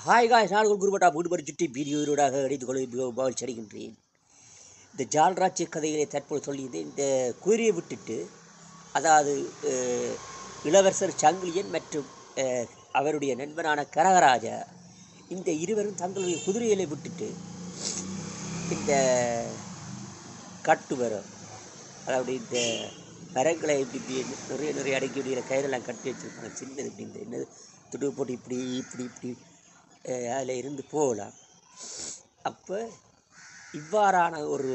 Hi காய் நாடுகள் குருபட்டா வீடுபடி சுட்டி வீடியோடாக அடித்து கொள்ள மிகவும் மகிழ்ச்சி இந்த ஜால்ராஜ்ய கதைகளை தற்போது சொல்லியது இந்த குதிரையை விட்டுட்டு அதாவது இளவரசர் சங்கிலியன் மற்றும் அவருடைய நண்பனான கரகராஜ இந்த இருவரும் தங்களுடைய குதிரைகளை விட்டுட்டு இந்த கட்டுவரம் அதாவது இந்த மரங்களை இப்படி இப்படி நிறைய நிறைய அடக்கி விடுகிற கயிறெல்லாம் கட்டி வச்சிருப்பாங்க. சின்னது இப்படி இந்த என்னது துடுப்பு போட்டு இப்படி இப்படி இப்படி அதில் இருந்து போகலாம். அப்போ இவ்வாறான ஒரு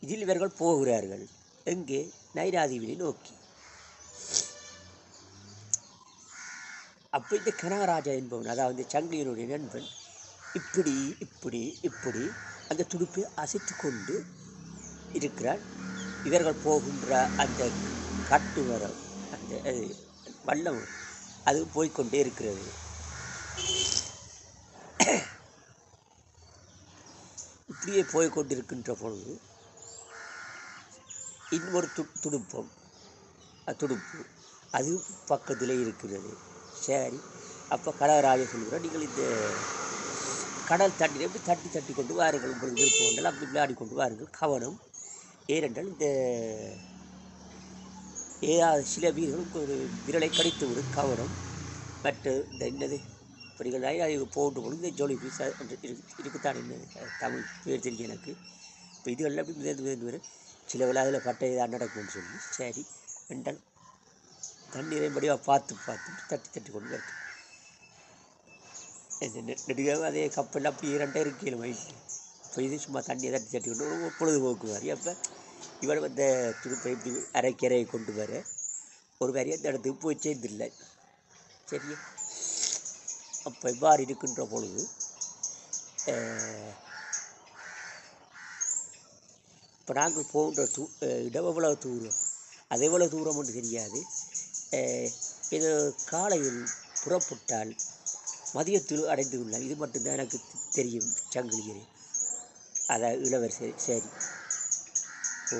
இதில் இவர்கள் போகிறார்கள். எங்கே? நைராதீவினை நோக்கி. அப்போ இந்த கனகராஜா என்பவன் அதாவது சங்கிலியனுடைய நண்பன் இப்படி இப்படி இப்படி அந்த துடுப்பை அசைத்து கொண்டு இருக்கிறான். இவர்கள் போகின்ற அந்த கட்டுமரம் அந்த வல்லம் அது போய்க்கொண்டே இருக்கிறது. இப்படியே போய்கொண்டிருக்கின்ற பொழுது இன்னொரு து துடுப்பம். துடுப்பு. அது பக்கத்தில் இருக்கிறது. சரி. அப்போ கடகராஜ சொல்கிறார் நீங்கள் இந்த கடல் தண்ணீர் எப்படி தட்டி தட்டி கொண்டு வாருங்கள் உங்களுக்கு விருப்பம் என்றால் அப்படி விளையாடி கொண்டு வாருங்கள். கவனம். ஏனென்றால் இந்த ஏதாவது சில வீரர்கள் ஒரு விரலை கடித்து விடும் கவனம். மற்ற இந்த என்னது? இப்படிகள் அது போட்டு கொடுத்து இந்த ஜோலி பீஸ் இருக்குத்தான் தமிழ் பேர் தெரியும் எனக்கு. இப்போ இது எல்லாம் அப்படி மிதந்து மிதந்து வரும் சில வேலை அதில் பட்டை இதாக நடக்கும்னு சொல்லி சரி ரெண்டால் தண்ணீரை படியாக பார்த்து பார்த்து தட்டி தட்டி கொண்டு வருது நெடுக்காக அதே கப்பல் அப்படி இரண்டே இருக்கையில் வயசு இப்போ இது சும்மா தண்ணியை தட்டி தட்டி கொண்டு பொழுதுபோக்கு மாதிரி. அப்போ இவன் வந்த துடுப்பை இப்படி அரைக்கரையை கொண்டு வர ஒரு வரி அந்த இடத்துக்கு போய் சேர்ந்துடல. சரியா? அப்போ இவ்வாறு இருக்கின்ற பொழுது இப்போ நாங்கள் போகின்ற தூ இடம் எவ்வளவு தூரம்? அது எவ்வளோ தூரம் என்று தெரியாது. இது காலையில் புறப்பட்டால் மதியத்தில் அடைந்து உள்ளார் இது மட்டும்தான் எனக்கு தெரியும் சங்கிலியர் அதான் இளவரசர் சரி. ஓ.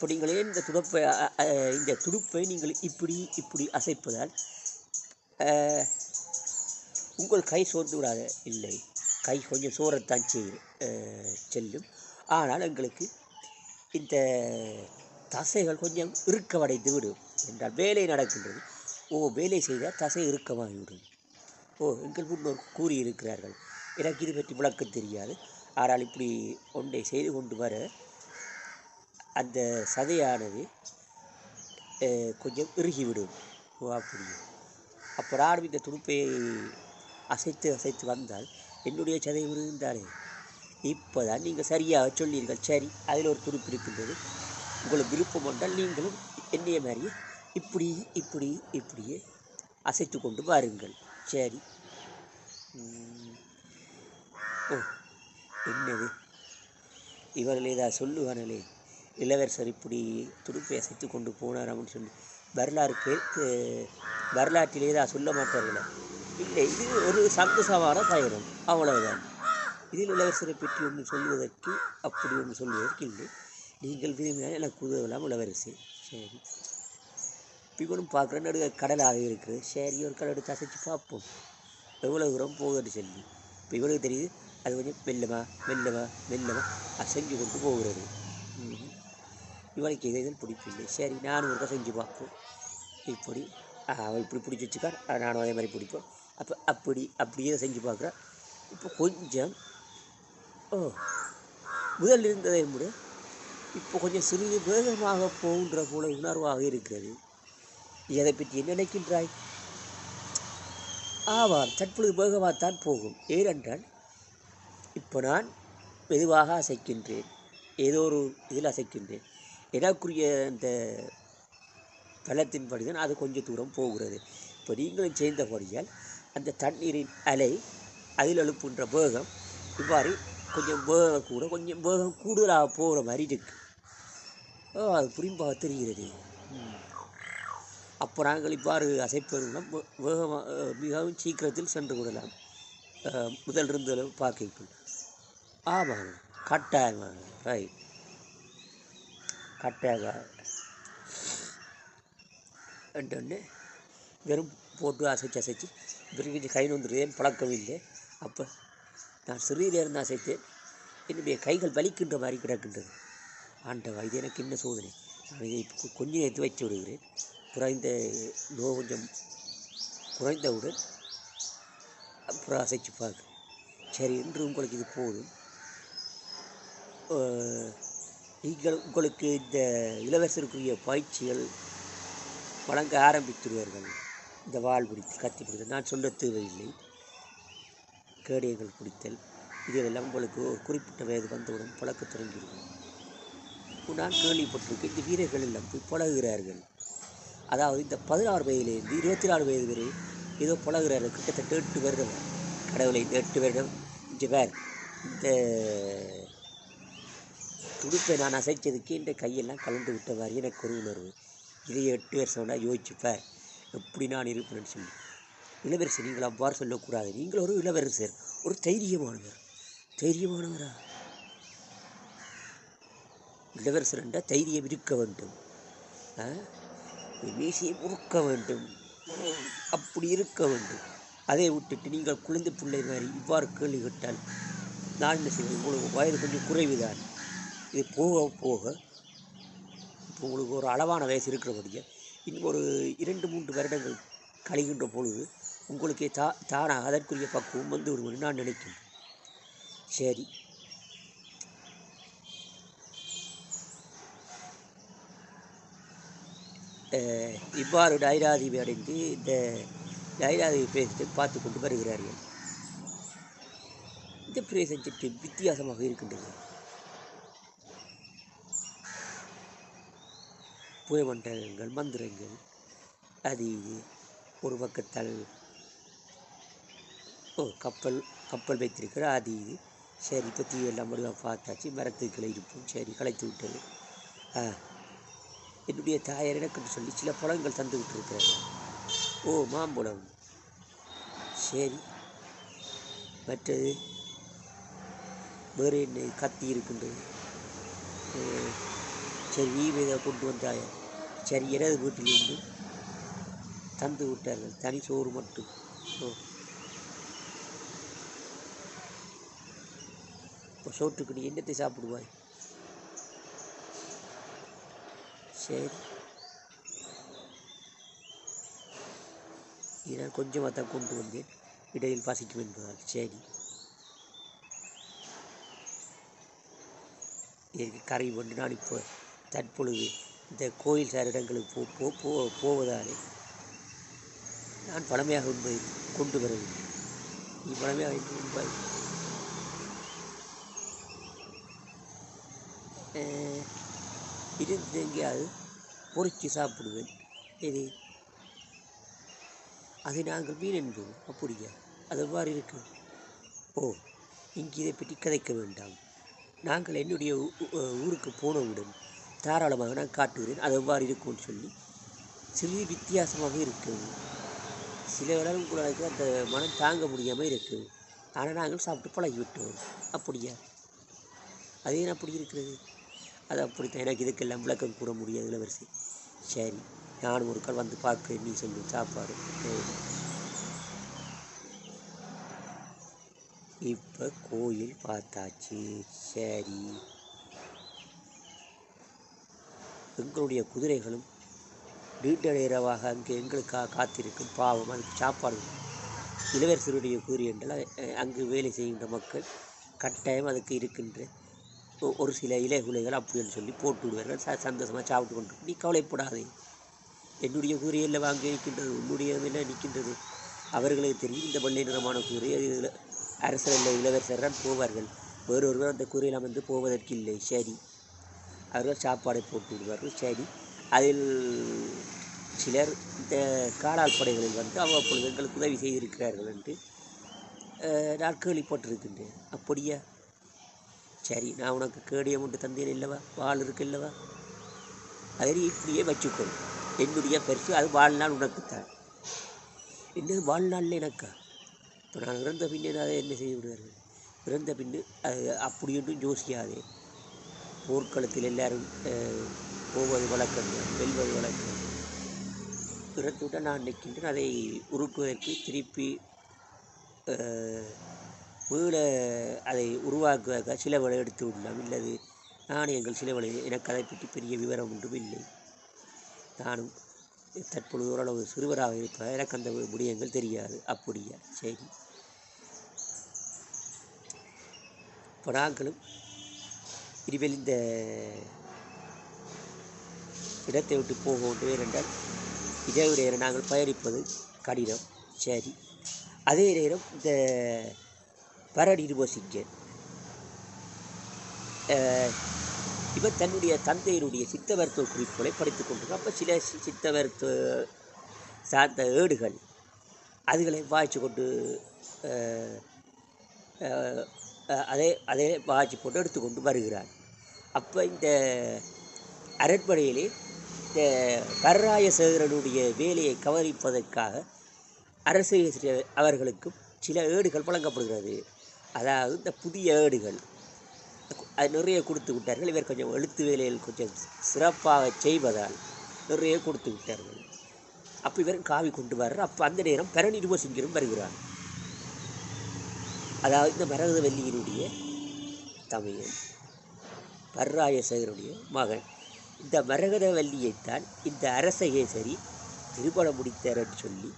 அப்படிங்களே இந்த துடுப்பை இந்த துடுப்பை நீங்கள் இப்படி இப்படி அசைப்பதால் உங்கள் கை சோர்ந்து விடாத இல்லை. கை கொஞ்சம் சோரத்தான் செய் செல்லும். ஆனால் எங்களுக்கு இந்த தசைகள் கொஞ்சம் இறுக்கமடைந்து விடும். என்றால் வேலை நடக்கின்றது. ஓ வேலை செய்தால் தசை இறுக்கமாகிவிடும். ஓ எங்கள் முன்னோர் கூறியிருக்கிறார்கள். எனக்கு இது பற்றி விளக்கம் தெரியாது. ஆனால் இப்படி ஒன்றை செய்து கொண்டு வர அந்த சதையானது கொஞ்சம் இறுகிவிடும். ஓ அப்போ நான் இந்த துடுப்பை அசைத்து அசைத்து வந்தால் என்னுடைய சதை விழுந்தாரே இப்போ தான் நீங்கள் சரியாக சொல்லீர்கள் சரி அதில் ஒரு துடுப்பு இருக்கின்றது. உங்களுக்கு விருப்பம் என்றால் நீங்களும் என்னைய மாதிரியே இப்படி இப்படி இப்படியே அசைத்து கொண்டு வாருங்கள். சரி. ஓ என்னது? இவர்கள் தான் சொல்லுவானே இளவரசர் இப்படி துடுப்பை அசைத்து கொண்டு போனார் அப்படின்னு சொல்லி வரலாறு கேட்டு வரலாற்றிலே தான் சொல்ல மாட்டார்களே. இல்லை இது ஒரு சந்தோஷமான பயணம் அவ்வளவுதான். இதில் இளவரசரை பற்றி ஒன்று சொல்வதற்கு அப்படி ஒன்று சொல்வதற்கு இல்லை. நீங்கள் விரும்பினால் எனக்கு உதவலாம் இளவரசி. சரி. இவனும் பார்க்குற நடுக கடலாக இருக்குது சரி ஒரு கடல் எடுத்து அசைச்சு பார்ப்போம். எவ்வளோ தூரம் போகுதுன்னு சொல்லி. இப்போ இவனுக்கு தெரியுது அது கொஞ்சம் மெல்லமா மெல்லமா மெல்லமா அசைஞ்சு கொண்டு போகிறது. இவளுக்கு எதுவும் பிடிப்பில்லை சரி நானும் ஒருக்கா செஞ்சு பார்ப்போம். இப்படி அவள் இப்படி பிடிச்சி வச்சுக்கான் நானும் அதே மாதிரி பிடிப்போம். அப்போ அப்படி அப்படியே செஞ்சு பார்க்குறேன் இப்போ கொஞ்சம் ஓ முதல் இருந்ததை விட இப்போ கொஞ்சம் சிறிது வேகமாக போகின்ற போல உணர்வாக இருக்கிறது. எதை பற்றி என்ன நினைக்கின்றாய்? ஆவாம் தற்பொழுது வேகமாகத்தான் போகும். ஏனென்றால் இப்போ நான் மெதுவாக அசைக்கின்றேன். ஏதோ ஒரு இதில் அசைக்கின்றேன். எனக்குரிய அந்த பலத்தின்படி தான் அது கொஞ்சம் தூரம் போகிறது. இப்போ நீங்களும் சேர்ந்தபடியால் அந்த தண்ணீரின் அலை அதில் எழுப்புகின்ற வேகம் இவ்வாறு கொஞ்சம் வேகம் கூட கொஞ்சம் வேகம் கூடுதலாக போகிற மாதிரி இருக்கு. ஓ அது புரிம்பாக தெரிகிறது. அப்போ நாங்கள் இவ்வாறு அசைப்பதுனா வேகமாக மிகவும் சீக்கிரத்தில் சென்று விடலாம் முதல் இருந்து பார்க்கைக்குள் ஆமாங்க. கட்டாயமாக. ரைட். கட்டாயமாக ரெண்டு வெறும் போட்டு அசைச்சு அசைச்சு விரும்பி கை வந்துடுவேன் பழக்கம் இல்லை. அப்போ நான் சிறியிலிருந்து அசைத்தேன். என்னுடைய கைகள் வலிக்கின்ற மாதிரி கிடக்கின்றது. ஆண்டவா இது எனக்கு என்ன சோதனை? நான் இதை இப்போ கொஞ்சம் எடுத்து வச்சு விடுகிறேன். குறைந்த நோ கொஞ்சம் குறைந்தவுடன் அப்புறம் அசைச்சு பார்க்க சரி என்று உங்களுக்கு இது போதும். நீங்கள் உங்களுக்கு இந்த இளவரசருக்குரிய பயிற்சிகள் வழங்க ஆரம்பித்துடுவார்கள். இந்த வாள் பிடித்து கத்தி பிடித்தல் நான் சொல்ல தேவையில்லை. கேடயங்கள் பிடித்தல் இதெல்லாம் உங்களுக்கு ஒரு குறிப்பிட்ட வயது வந்தவுடன் பழக்க தொடங்கியிருக்கும் நான் கேள்விப்பட்டிருக்கேன் இந்த வீரர்கள் எல்லாம் போய் பழகுகிறார்கள். அதாவது இந்த பதினாறு வயதிலிருந்து இருபத்தி நாலு வயது வரை ஏதோ பழகுகிறார்கள். கிட்டத்தட்ட எட்டு வருடம். கடவுளை இந்த எட்டு வருடம் இந்த பேர் இந்த துடுப்பை நான் அசைச்சதுக்கு இந்த கையெல்லாம் கலந்து விட்ட மாதிரி எனக்கு ஒரு உணர்வு. இதை எட்டு வருஷம்னா யோசிச்சுப்பார் எப்படி நான் இருப்பேன்னு சொல்லி. இளவரசர் நீங்கள் அவ்வாறு சொல்லக்கூடாது. நீங்கள் ஒரு இளவரசர் ஒரு தைரியமானவர். தைரியமானவரா? இளவரசர் என்றால் தைரியம் இருக்க வேண்டும். ஆ? மீசையை முறுக்க வேண்டும். அப்படி இருக்க வேண்டும். அதை விட்டுட்டு நீங்கள் குழந்தை பிள்ளை மாதிரி இவ்வாறு கேள்வி கேட்டால் நான் என்ன செய்வேன்? உங்களுக்கு வயது கொஞ்சம் குறைவுதான். இது போக போக இப்போ உங்களுக்கு ஒரு அளவான வயசு இருக்கிறபடியே இன்னும் ஒரு இரண்டு மூன்று வருடங்கள் கழிகின்ற பொழுது உங்களுக்கு தா தானாக அதற்குரிய பக்குவம் வந்து ஒரு நான் நினைக்கிறேன் சரி. இவ்வாறு டைராதிபி அடைந்து இந்த டைராதிபி பிரதேசத்தை பார்த்து கொண்டு வருகிறார்கள். இந்த பிரதேசம் சற்று வித்தியாசமாக இருக்கின்றது. புயமண்டலங்கள் மந்திரங்கள். அது இது. ஒரு பக்கத்தால் ஓ கப்பல் கப்பல் வைத்திருக்கிற அது இது. சரி இப்போ தீ எல்லாம் முடிவாக பார்த்தாச்சு மரத்துக்களை இருப்போம். சரி களைத்து விட்டது. ஆ. என்னுடைய தாயார் எனக்கு சொல்லி சில பழங்கள் தந்து விட்டிருக்கிறாங்க ஓ மாம்பழம். சரி. மற்றது வேறு என்ன கத்தி இருக்கின்றது? சரி நீ இதை கொண்டு வந்தாயா? சரி வீட்டிலிருந்து தந்து விட்டார்கள். தனி சோறு மட்டும். ஓ. இப்போ சோற்றுக்கு நீ என்னத்தை சாப்பிடுவாய்? சரி. நான் கொஞ்சமாக தான் கொண்டு வந்தேன். இடையில் பசிக்கும் என்பதால். சரி. இதற்கு கரை கொண்டு நான் இப்போ தற்பொழுது இந்த கோயில் சார் இடங்களுக்கு போ போ போ போவதாலே நான் பழமையாக உண்மை கொண்டு வரவில்லை. நீ பழமையாக என்று உண்பாய் இருந்து எங்கேயாவது பொறிச்சு சாப்பிடுவேன். இது அதை நாங்கள் மீன் என்போம். அப்படியா? அது எவ்வாறு இருக்கு? ஓ இங்கே இதை பற்றி கதைக்க வேண்டாம். நாங்கள் என்னுடைய ஊருக்கு போனவுடன் தாராளமாக நான் காட்டுகிறேன். அது எவ்வாறு இருக்கும்னு சொல்லி சிறிது வித்தியாசமாக இருக்குது. சில இடம் கூட அந்த மனம் தாங்க முடியாமல் இருக்குது. ஆனால் நாங்கள் சாப்பிட்டு பழகிவிட்டோம். அப்படியா? அது ஏன் அப்படி இருக்கிறது? அது அப்படித்தான். எனக்கு இதுக்கெல்லாம் விளக்கம் கூற முடியாது இளவரசி. சரி நானும் ஒரு கால் வந்து பார்க்க நீ சொல்லு சாப்பாடு. இப்போ கோயில் பார்த்தாச்சு. சரி. எங்களுடைய குதிரைகளும் நீண்டடைகிறவாக அங்கே எங்களுக்காக காத்திருக்கும் பாவம். அதுக்கு சாப்பாடு இளவரசருடைய குதிரை என்றால் அங்கு வேலை செய்கின்ற மக்கள் கட்டாயம் அதுக்கு இருக்கின்ற ஒரு சில இலைகுலைகள் அப்படின்னு சொல்லி போட்டு விடுவார்கள். ச சந்தோஷமாக சாப்பிட்டு கொண்டு நீ கவலைப்படாதே. என்னுடைய குதிரை எல்லாம் அங்கே நிற்கின்றது உன்னுடைய என்ன நிற்கின்றது? அவர்களுக்கு தெரியும் இந்த வெள்ளை நிறமான குதிரை அரசர் இல்லை இளவரசர் தான் போவார்கள். வேறொருவர் அந்த குதிரையில் அமர்ந்து போவதற்கு இல்லை சரி. அவர்கள் சாப்பாடை போட்டு விடுவார்கள் சரி. அதில் சிலர் இந்த காலால் படைகளில் வந்து அவ்வப்பொழுது எங்களுக்கு உதவி செய்திருக்கிறார்கள் என்று நான் கேள்விப்பட்டிருக்கின்றேன். அப்படியா? சரி. நான் உனக்கு கேடியம் ஒன்று தந்தேன் இல்லவா வாள் இருக்கு இல்லவா அதை இப்படியே வச்சுக்கொள். என்னுடைய பரிசு அது வாழ்நாள் உனக்குத்தான். என்னது வாழ்நாளில் எனக்கா? இப்போ நான் இறந்த பின்னே அதை என்ன செய்து விடுவார்கள்? இறந்த பின்னு அது அப்படி ஒன்றும் யோசிக்காதே. போர்க்களத்தில் எல்லாரும் போவது வழக்கம் வெல்வது வழக்கம். இறந்துவிட்டால் நான் நிற்கின்றேன். அதை உருட்டுவதற்கு திருப்பி அஹ், மீள அதை உருவாக்குவதற்காக சிலவளை எடுத்து விடலாம். இல்லது நாணயங்கள் சிலவளை எனக்கு அதை பற்றி பெரிய விவரம் ஒன்றும் இல்லை. நானும் தற்பொழுது ஓரளவு சிறுவராக இருப்பதால் எனக்கு அந்த விடயங்கள் தெரியாது. அப்படியா? சரி. இப்போ நாங்களும் இனிமேல் இந்த இடத்தை விட்டு போக என்றால் இதே இதை விட நாங்கள் பயணிப்பது கடினம். சரி. அதே நேரம் இந்த பரடி யூனிவர்சிட்டி இவர் தன்னுடைய தந்தையினுடைய சித்த மருத்துவ குறிப்புகளை படித்துக் கொண்டிருக்கார் அப்போ சில சித்த மருத்துவ சார்ந்த ஏடுகள் அதுகளை வாய்ச்சி கொண்டு அதே அதே வாய்ச்சி போட்டு எடுத்துக்கொண்டு வருகிறார். அப்போ இந்த அரண்மனையிலே இந்த வரராய சேகரனுடைய வேலையை கவனிப்பதற்காக அரசு அவர்களுக்கும் சில ஏடுகள் வழங்கப்படுகிறது. அதாவது இந்த புதிய ஏடுகள். அது நிறைய கொடுத்து விட்டார்கள். இவர் கொஞ்சம் எழுத்து வேலையில் கொஞ்சம் சிறப்பாக செய்வதால் நிறைய கொடுத்து விட்டார்கள். அப்போ இவர் காவி கொண்டு வர்றார். அப்போ அந்த நேரம் பரணி ரூபசிங்கரும் வருகிறார். அதாவது இந்த மரகதவல்லியினுடைய தமையன் பர்ராயசகருடைய மகன். இந்த மரகதவல்லியைத்தான் இந்த அரசகேசரி திருமணம் முடித்தார் என்று சொல்லி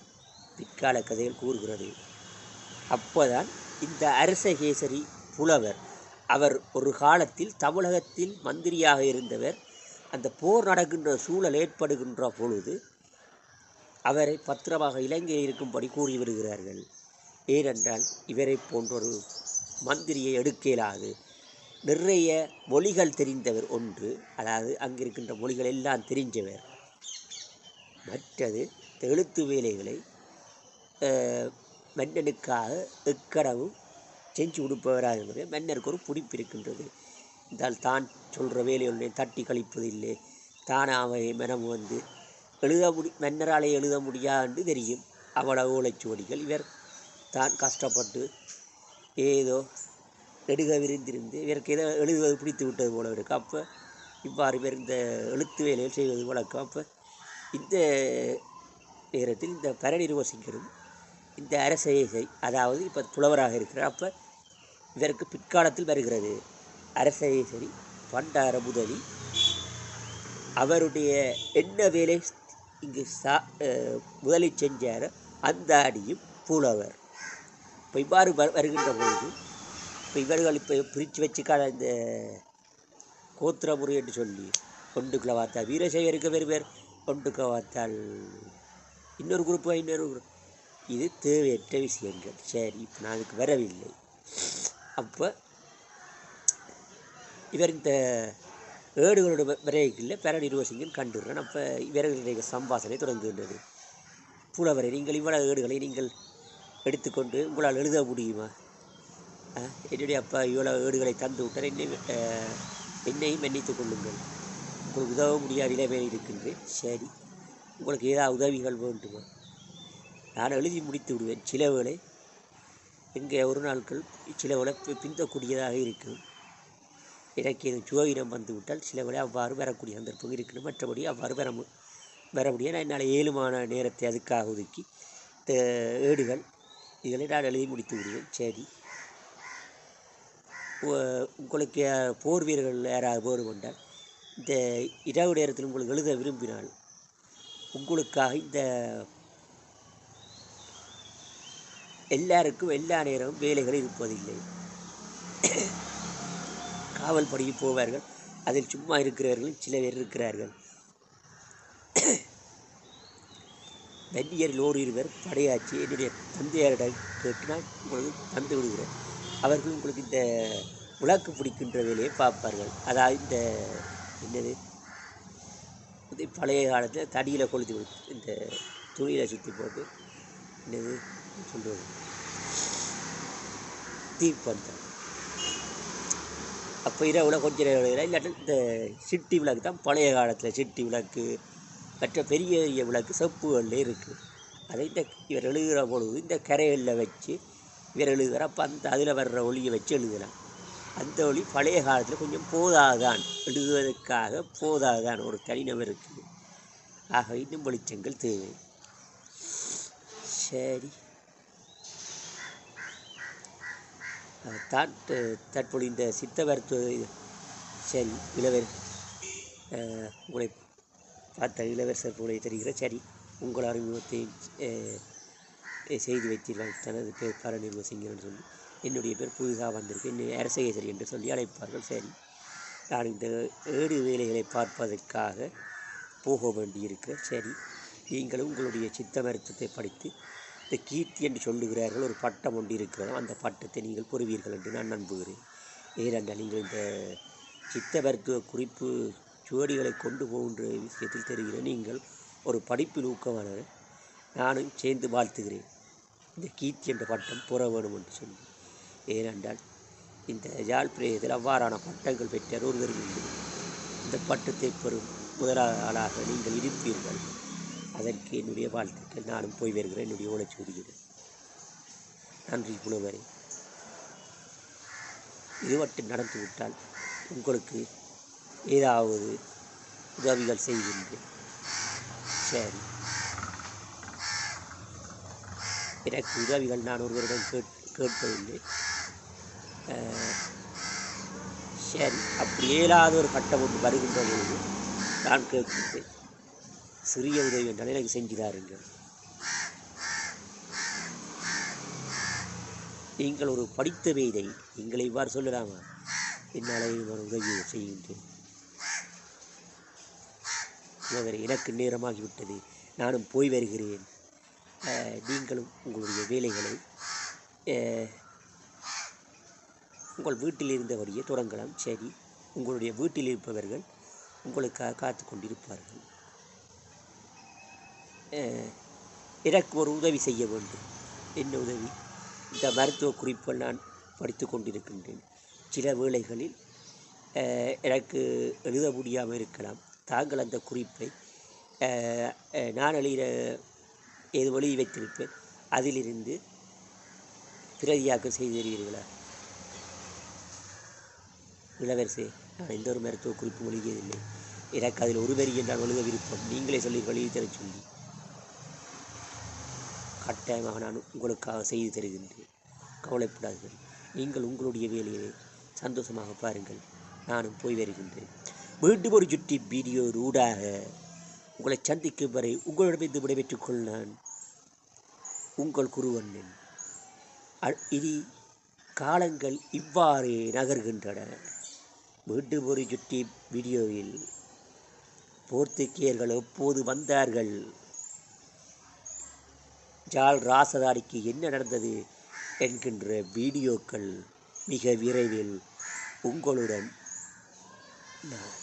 பிற்கால கதைகள் கூறுகிறது. அப்போதான் இந்த அரசகேசரி புலவர் அவர் ஒரு காலத்தில் தமிழகத்தில் மந்திரியாக இருந்தவர் அந்த போர் நடக்கின்ற சூழல் ஏற்படுகின்ற பொழுது அவரை பத்திரமாக இலங்கையில் இருக்கும்படி கூறி வருகிறார்கள் ஏனென்றால் இவரை போன்றொரு மந்திரியை எடுக்க இயலாது நிறைய மொழிகள் தெரிந்தவர் ஒன்று அதாவது அங்கிருக்கின்ற மொழிகள் எல்லாம் தெரிஞ்சவர். மற்றது எழுத்து வேலைகளை மன்னனுக்காக எக்கடவும் செஞ்சு கொடுப்பவராக என்பது மன்னருக்கு ஒரு பிடிப்பு இருக்கின்றது. இருந்தால் தான் சொல்கிற வேலையுடைய தட்டி கழிப்பதில்லை. தானாக மனம் வந்து எழுத முடி மன்னராலே எழுத முடியாது தெரியும். அவ்வளவு ஓலைச்சுவடிகள் இவர். தான் கஷ்டப்பட்டு ஏதோ நெடுக விரிந்திருந்து இவருக்கு ஏதோ எழுதுவது பிடித்து விட்டது போல இருக்குது அப்போ இவ்வாறு பேர் இந்த எழுத்து வேலையில் செய்வது வழக்கம். அப்போ இந்த நேரத்தில் இந்த பரநிர்வசிக்கரும் இந்த அரசை அதாவது இப்போ புலவராக இருக்கிறார். அப்போ இதற்கு பிற்காலத்தில் வருகிறது அரசேசரி பண்டார முதலி. அவருடைய என்ன வேலை? இங்கு சா முதலில் செஞ்சாரோ அந்த அடியும் புலவர். இப்போ இவ்வாறு வருகின்ற பொழுது இப்போ இவர்கள் இப்போ பிரித்து வச்சுக்காத இந்த கோத்திர என்று சொல்லி ஒன்றுக்குள்ள பார்த்தால் வீரசேகருக்கு வேறு பேர் ஒன்றுக்கு பார்த்தால் இன்னொரு குரூப்பு இன்னொரு குரூப் இது தேவையற்ற விஷயங்கள். சரி இப்போ நான் அதுக்கு வரவில்லை. அப்போ இவர் இந்த ஏடுகளோட விரைவில் பேரநிர்வசிங்கன் கண்டுறான். அப்போ இவர்களுடைய சம்பாசனை தொடங்குகின்றது. புலவரை நீங்கள் இவ்வளவு ஏடுகளை நீங்கள் எடுத்துக்கொண்டு உங்களால் எழுத முடியுமா? என்னுடைய அப்பா இவ்வளவு ஏடுகளை தந்து விட்டார். என்னை என்னையும் மன்னித்து கொள்ளுங்கள். உங்களுக்கு உதவ முடியாத நிலைமையில் இருக்கின்றேன் சரி. உங்களுக்கு ஏதாவது உதவிகள் வேண்டுமா? நான் எழுதி முடித்து விடுவேன். சில வேளை எங்கே ஒரு நாட்கள் சில வேளை பிந்தக்கூடியதாக இருக்கும். எனக்கு இது சுவகினம் வந்து விட்டால் சில வேளை அவ்வாறு வரக்கூடிய சந்தர்ப்பம் இருக்கணும் மற்றபடி அவ்வாறு வர வர முடியாது. நான் என்னால் ஏழுமான நேரத்தை அதுக்காக ஒதுக்கி ஏடுகள் இதில் நான் எழுதி முடித்து விடுவேன். சரி. உங்களுக்கு போர் வீரர்கள் யாராவது போர் கொண்டால் இந்த இரவு நேரத்தில் உங்களுக்கு எழுத விரும்பினால் உங்களுக்காக இந்த எல்லாருக்கும் எல்லா நேரமும் வேலைகள் இருப்பதில்லை. காவல் பணிக்கு போவார்கள். அதில் சும்மா இருக்கிறவர்களும் சில பேர் இருக்கிறார்கள். வன்னியரில் இருவர் படையாச்சி என்னுடைய தந்தையாரிடம் கேட்டு நான் உங்களுக்கு தந்து விடுகிறேன். அவர்கள் உங்களுக்கு இந்த விளக்கு பிடிக்கின்ற வேலையை பார்ப்பார்கள். அதாவது இந்த என்னது? இது பழைய காலத்தில் தடியில் கொளுத்தி கொடுத்து இந்த துணியில் சுற்றி போட்டு என்னது? சொல்கிறது தீப்பந்தம் அப்போ இரவில் கொஞ்ச நேரம் இல்லாட்டி இந்த சிட்டி விளக்கு தான் பழைய காலத்தில் சிட்டி விளக்கு மற்ற பெரிய பெரிய விளக்கு செப்புகளில் இருக்குது அதை இந்த இவர் எழுதுகிற பொழுது இந்த கரைகளில் வச்சு இவர் எழுதுகிற அப்போ அந்த அதில் வர்ற ஒளியை வச்சு எழுதலாம் அந்த ஒளி பழைய காலத்தில் கொஞ்சம் போதாதான் எழுதுவதற்காக போதாதான் ஒரு தனிநபருக்கு ஆக இன்னும் வெளிச்சங்கள் தேவை. சரி. தான் தற்பொழுது இந்த சித்த மருத்துவ சரி இளவர் உங்களை பார்த்த இளவரசர் போல தெரிகிற சரி உங்கள் அறிமுகத்தை செய்து வைத்தீர்கள். தனது பேர் பரநிர்ம சிங்கன் சொல்லி என்னுடைய பேர் புதிதாக வந்திருக்கு. என்னை அரசகேசரி என்று சொல்லி அழைப்பார்கள். சரி நான் இந்த ஏடு வேலைகளை பார்ப்பதற்காக போக வேண்டியிருக்கிற சரி நீங்கள் உங்களுடைய சித்த மருத்துவத்தை படித்து இந்த கீர்த்தி என்று சொல்லுகிறார்கள் ஒரு பட்டம் ஒன்று இருக்கிறதோ. அந்த பட்டத்தை நீங்கள் பெறுவீர்கள் என்று நான் நம்புகிறேன். ஏனென்றால் நீங்கள் இந்த சித்த மருத்துவ குறிப்பு ஜோடிகளை கொண்டு போகின்ற விஷயத்தில் தெரிகிற நீங்கள் ஒரு படிப்பில் ஊக்கமானவர் நானும் சேர்ந்து வாழ்த்துகிறேன். இந்த கீர்த்தி என்ற பட்டம் புற வேணும் என்று சொல்லி. ஏனென்றால் இந்த யாழ் பிரேயத்தில் அவ்வாறான பட்டங்கள் பெற்ற ஒருவர் உண்டு இந்த பட்டத்தை பெறும் முதலாளாக நீங்கள் இருப்பீர்கள். அதற்கு என்னுடைய வாழ்த்துக்கள். நானும் போய் வருகிறேன். என்னுடைய உழைச்சி வருகிறேன் நன்றி புலவரே. இது மட்டும் நடந்துவிட்டால் உங்களுக்கு ஏதாவது உதவிகள் செய்கின்றேன். சரி. எனக்கு உதவிகள் நான் ஒருவரிடம் கேட் கேட்பதில்லை. சரி. அப்படி இயலாத ஒரு கட்டம் ஒன்று வருகின்ற பொழுது நான் கேட்கின்றேன். சிறிய உதவி என்றால் எனக்கு செஞ்சு தாருங்கள். நீங்கள் ஒரு படித்த வேதை நீங்கள் இவ்வாறு சொல்லலாமா? என்னால் ஒரு உதவி செய்கின்றேன். சகோதரி எனக்கு நேரமாகிவிட்டது. நானும் போய் வருகிறேன். நீங்களும் உங்களுடைய வேலைகளை உங்கள் வீட்டில் இருந்தபடியே தொடங்கலாம். சரி உங்களுடைய வீட்டில் இருப்பவர்கள் உங்களுக்காக காத்து கொண்டிருப்பார்கள். எனக்கு ஒரு உதவி செய்ய வேண்டும். என்ன உதவி? இந்த மருத்துவ குறிப்பை நான் படித்து கொண்டிருக்கின்றேன். சில வேளைகளில் எனக்கு எழுத முடியாமல் இருக்கலாம். தாங்கள் அந்த குறிப்பை நான் எழுத ஏது எழுதி வைத்திருப்பேன். அதிலிருந்து பிரதியாக்கம் செய்து தருவீர்களா? இளவரசே நான் எந்த ஒரு மருத்துவ குறிப்பும் ஒழுகியதில்லை எனக்கு அதில் ஒரு வரி என்றால் ஒழுக விருப்பம். நீங்களே சொல்லி எழுதி தரச் சொல்லி. கட்டாயமாக நான் உங்களுக்காக செய்து தருகின்றேன். கவலைப்படாதீர்கள். நீங்கள் உங்களுடைய வேலையை சந்தோஷமாக பாருங்கள். நானும் போய் வருகின்றேன். மீண்டும் ஒரு சுற்றி வீடியோ ஊடாக உங்களை சந்திக்கும் வரை உங்களிடமிருந்து விடைபெற்றுக் கொள்ளான் உங்கள் குருவண்ணன். அ- இனி காலங்கள் இவ்வாறே நகர்கின்றன. மீண்டும் ஒரு சுற்றி வீடியோவில் போர்த்துகேயர்கள் எப்போது வந்தார்கள்? ஜால் ராசதாரிக்கு என்ன நடந்தது என்கின்ற வீடியோக்கள் மிக விரைவில் உங்களுடன் நான்